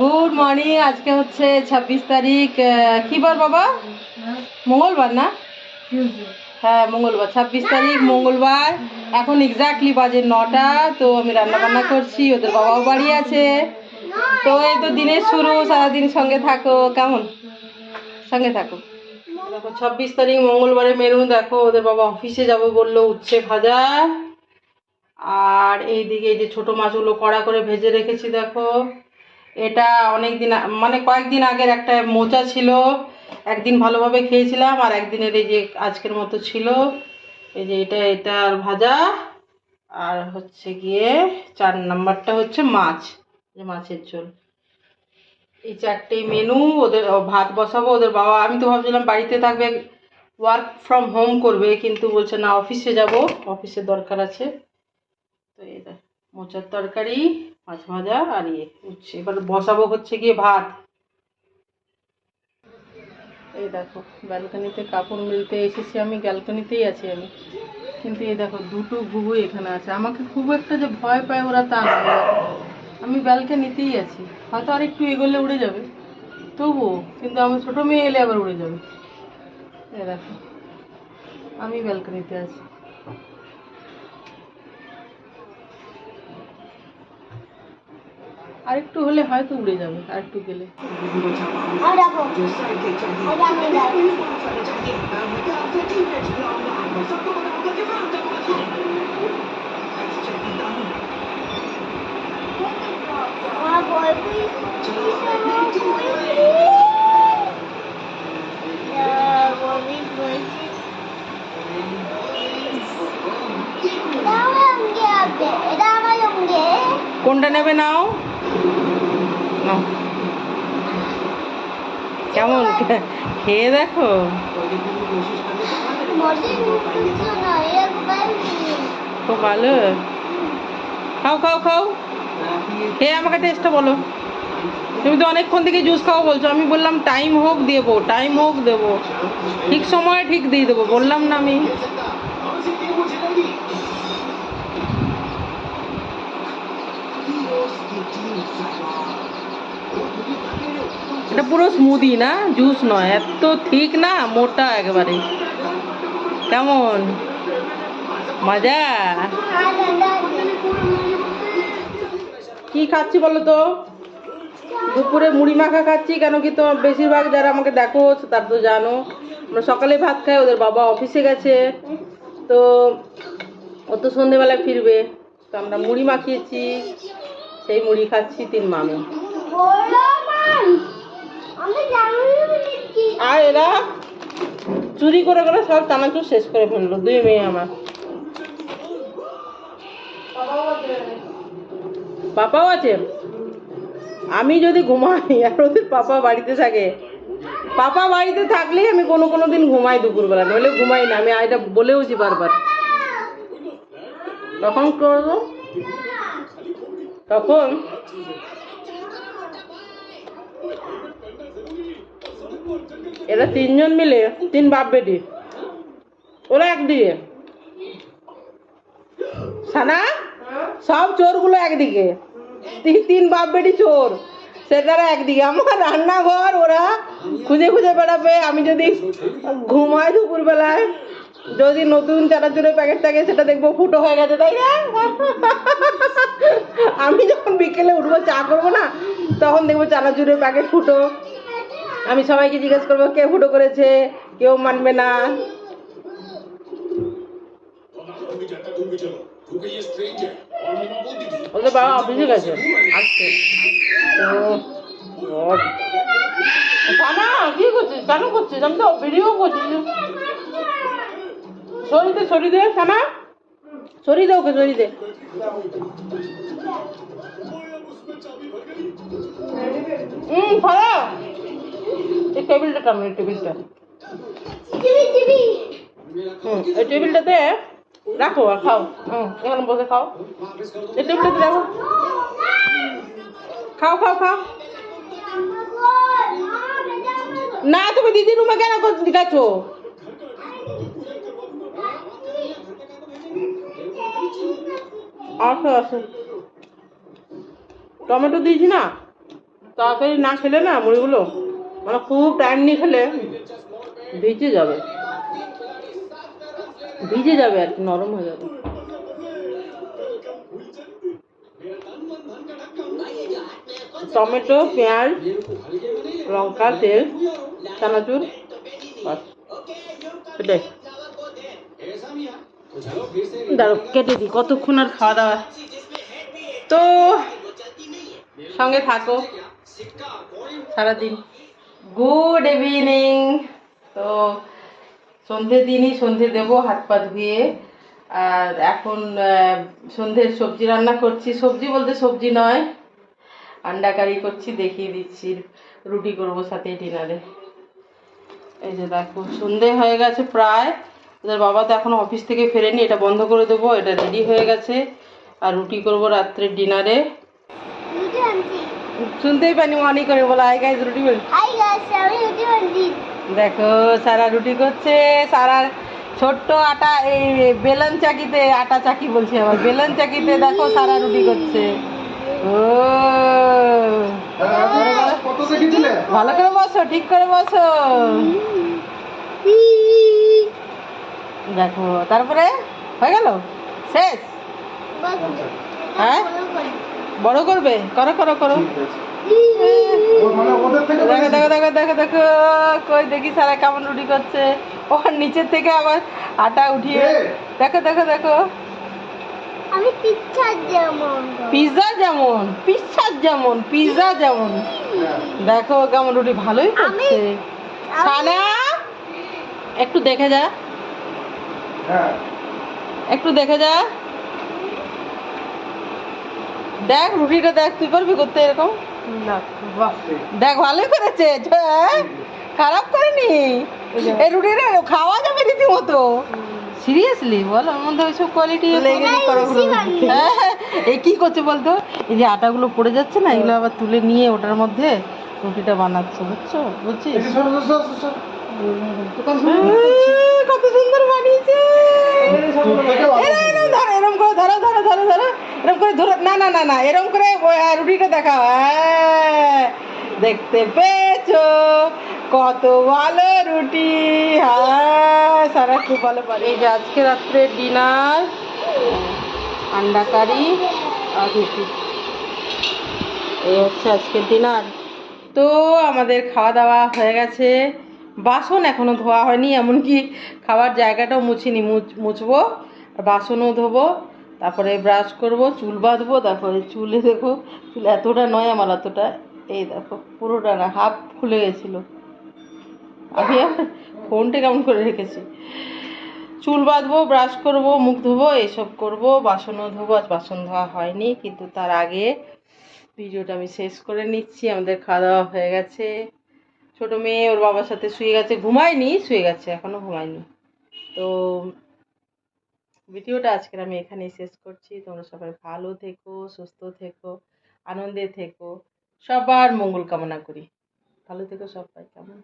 Good morning, আজকে হচ্ছে ছাব্বিশ তারিখ কি বার বাবা? মঙ্গলবার না? হ্যাঁ মঙ্গলবার, ছাব্বিশ তারিখ, মঙ্গলবার। এখন এক্স্যাক্টলি বাজে নটা, তো আমি রান্না বান্না করছি, ওদের বাবাও বাড়ি আছে। তো এই তো দিনের শুরু, সারাদিন সঙ্গে থাকো, কেমন? সঙ্গে থাকো। দেখো, ছাব্বিশ তারিখ, মঙ্গলবারে মেনু দেখো, ওদের বাবা অফিসে যাবে বলল, উচ্ছে ভাজা। আর এইদিকে এই যে ছোট মাছগুলো কড়া করে ভেজে রেখেছি, দেখো। এটা অনেক দিন মানে কয়েকদিন আগের একটা মোচা ছিল। একদিন ভালোভাবে খেয়েছিলাম আর একদিনের এই যে আজকের মতো ছিল। এই যে এটা এটা আর ভাজা। আর হচ্ছে গিয়ে চার নাম্বারটা হচ্ছে মাছ যে মাছের ঝোল। এই চারটেই মেনু ওদের ভাত বসাবো, ওদের বাবা, আমি তো ভাবছিলাম বাড়িতে থাকবে ওয়ার্ক ফ্রম হোম করবে, কিন্তু বলছে না, অফিসে যাব, অফিসের দরকার আছে। তো দেখ। মোচার তরকারি, মাছ ভাজা আর ইয়ে উচ্ছে। এবার বসাবো হচ্ছে গিয়ে ভাত। এই দেখো, ব্যালকনিতে কাপড় মিলতে এসেছি আমি ব্যালকনিতেই আছি আমি। কিন্তু এই দেখো, দুটো ঘুঘু এখানে আছে। আমাকে খুব একটা যে ভয় পায় ওরা তা নয় আমি ব্যালকনিতেই আছি। হয়তো আর একটু এগোলে উড়ে যাবে। তবুও, কিন্তু আমার ছোটো মেয়ে এলে আবার উড়ে যাবে। এই দেখো, আমি ব্যালকনিতে আছি। আরেকটু হলে হয়তো উড়ে যাবে আরেকটু গেলে। কোনটা নেবে নাও? কেমন? খেয়ে দেখো। খুব ভালো। খাও খাও খাও। খেয়ে আমাকে টেস্টটা বলো। তুমি তো অনেকক্ষণ থেকে জুস খাও বলছো। আমি বললাম টাইম হোক, দেবো। টাইম হোক, দেবো। ঠিক সময়ে ঠিক দিয়ে দেবো। বললাম না আমি। এটা পুরো স্মুদি না? জুস নয়। এত ঠিক না? মোটা একবারে। কেমন? মজা? কি খাচ্ছি বলো তো? দুপুরে মুড়ি মাখা খাচ্ছি, কেন কি তো বেশিরভাগ যারা আমাকে দেখো, তার তো জানো। আমরা সকালে ভাত খাই, ওদের বাবা অফিসে গেছে। তো ও তো সন্ধেবেলায় ফিরবে। তো আমরা মুড়ি মাখিয়েছি, সেই মুড়ি খাচ্ছি তিন মামি। আর এরা। চুরি করে করে সব চানাচুর শেষ করে ফেলল, দুই মেয়ে আমার। পাপাও আছে। আমি যদি ঘুমাই আর ওদের পাপা বাড়িতে থাকে, পাপা বাড়িতে থাকলেই আমি কোনো কোনো দিন ঘুমাই দুপুরবেলা, নইলে ঘুমাই না, আমি এটা বলেওছি বারবার। তখন করব? তখন এরা তিনজন মিলে তিন বাপ বেটি। ওরা একদিকে সানা, সব চোরগুলো একদিকে। তিন বাপ বেটি চোর, সেটারা একদিকে। আমার রান্নাঘর, ওরা খুঁজে খুঁজে বেড়াবে। আমি যদি ঘুমাই দুপুরবেলায়, যদি নতুন চানাচুরের প্যাকেট থাকে, সেটা দেখব ফুটো হয়ে গেছে, তাই না? আমি যখন বিকেলে উঠবো, চা করব না, তখন দেখব চানাচুরের প্যাকেট ফুটো। আমি সবাইকে জিজ্ঞেস করব, কে ফুটো করেছে? কেউ মানবে না। ওদের বাবা করছিস? করছিস? ভিডিও করছি। সরি দে সরি দে ওকে, সরি দে। হুম এই টেবিলটা টানো এই টেবিলটা। হুম এই টেবিলটাতে রাখো আর খাও। হুম এখানে বসে খাও। এই টেবিলটাতে রাখো। খাও খাও খাও। না তুমি দিদি রুমে কেন গেছো আসো আসো। টমেটো দিয়েছি না? তাড়াতাড়ি না খেলে না মুড়িগুলো? মানে খুব টাইম নিয়ে খেলে ভিজে যাবে। ভিজে যাবে আর নরম হয়ে যাবে। টমেটো, পেঁয়াজ, লঙ্কা, তেল, চানাচুর, বাস। কেটে দিই, কতক্ষণ আর খাওয়া দাওয়া? তো, সঙ্গে থাকো। সারাদিন। গুড ইভিনিং তো সন্ধ্যের দিনই সন্ধে দেবো, হাত পা ধুয়ে। আর এখন সন্ধ্যের সবজি রান্না করছি। সবজি বলতে সবজি নয়, আন্ডা কারি করছি, দেখিয়ে দিচ্ছি। রুটি করব সাথে ডিনারে। এই যে দেখো, সন্ধে হয়ে গেছে প্রায়। ওদের বাবা তো এখন অফিস থেকে ফেরেনি, এটা বন্ধ করে দেবো, এটা রেডি হয়ে গেছে। আর রুটি করব রাত্রে ডিনারে। শুনতেই পানি মনি করে বলা আই গাইজ রুটি বল হাই গাইস আমি রুটি আনছি দেখো সারা রুটি করছে সারার ছোট্ট আটা এই বেলন চাকিতে আটা চাকি বলছে আবার বেলন চাকিতে দেখো সারা রুটি করছে। ও। ভালো করে বসো ঠিক করে বসো। দেখো তারপরে হয়ে গেল? শেষ? হ্যাঁ? বড় করবে? করো করো করো। মানে দেখো দেখো দেখো দেখো দেখো। কই দেখি সারা কেমন রুটি করছে। ওর নিচের থেকে আবার আটা উঠিয়ে দেখো দেখো দেখো। আমি পিচ্ছা যেমন। পিৎজা যেমন পিৎজার যেমন পিৎজা যেমন। দেখো কেমন রুটি ভালোই করছে। সানা একটু দেখে যা। হ্যাঁ। একটু দেখে যা। দেখ রুটিটা দেখ তুই পারবি করতে এরকম? বাহ। দেখ ভালোই করেছে হ্যাঁ? খারাপ করেনি? এই রুটিটা খাওয়া যাবে রীতিমতো। সিরিয়াসলি বল ওর মধ্যে ওইসব কোয়ালিটি হ্যাঁ এই কি করছে বলতো? এই যে আটাগুলো পড়ে যাচ্ছে না এগুলো আবার তুলে নিয়ে ওটার মধ্যে রুটিটা বানাচ্ছে বুঝছ? বুঝছিস কত সুন্দর বানিয়েছে ধরো এরম করে ধরো ধরো ধরো ধরো এরম করে ধরো না না না না এরম করে রুটিটা দেখাও দেখতে পেয়েছ কত ভালো রুটি হ্যাঁ সারা খুব ভালো পারে এই যে আজকে রাত্রে ডিনার আন্ডা কারি আর রুটি এই হচ্ছে আজকের ডিনার তো আমাদের খাওয়া দাওয়া হয়ে গেছে। বাসন এখনও ধোয়া হয়নি, এমনকি খাওয়ার জায়গাটাও মুছিনি। মুছ- মুছবো বাসনও ধোবো, তারপরে ব্রাশ করব, চুল বাঁধবো, তারপরে চুলে দেখো, চুল এতটা নয় আমার এতটা এই দেখো, পুরোটা না, হাফ খুলে গেছিল। আমি ফোনটা কেমন করে রেখেছি? চুল বাঁধবো, ব্রাশ করব, মুখ ধোবো, এসব করব, বাসনও ধোবো আজ বাসন ধোয়া হয়নি, কিন্তু তার আগে ভিডিওটা আমি শেষ করে নিচ্ছি, আমাদের খাওয়া দাওয়া হয়ে গেছে। ছোট মেয়ে ওর বাবার সাথে শুয়ে গেছে, ঘুমায়নি, শুয়ে গেছে, এখনও ঘুমায়নি। তো ভিডিওটা আজকের আমি এখানেই শেষ করছি। তোমরা সবাই ভালো থেকো, সুস্থ থেকো, আনন্দে থেকো, সবার মঙ্গল কামনা করি। ভালো থেকো সবাই, কেমন?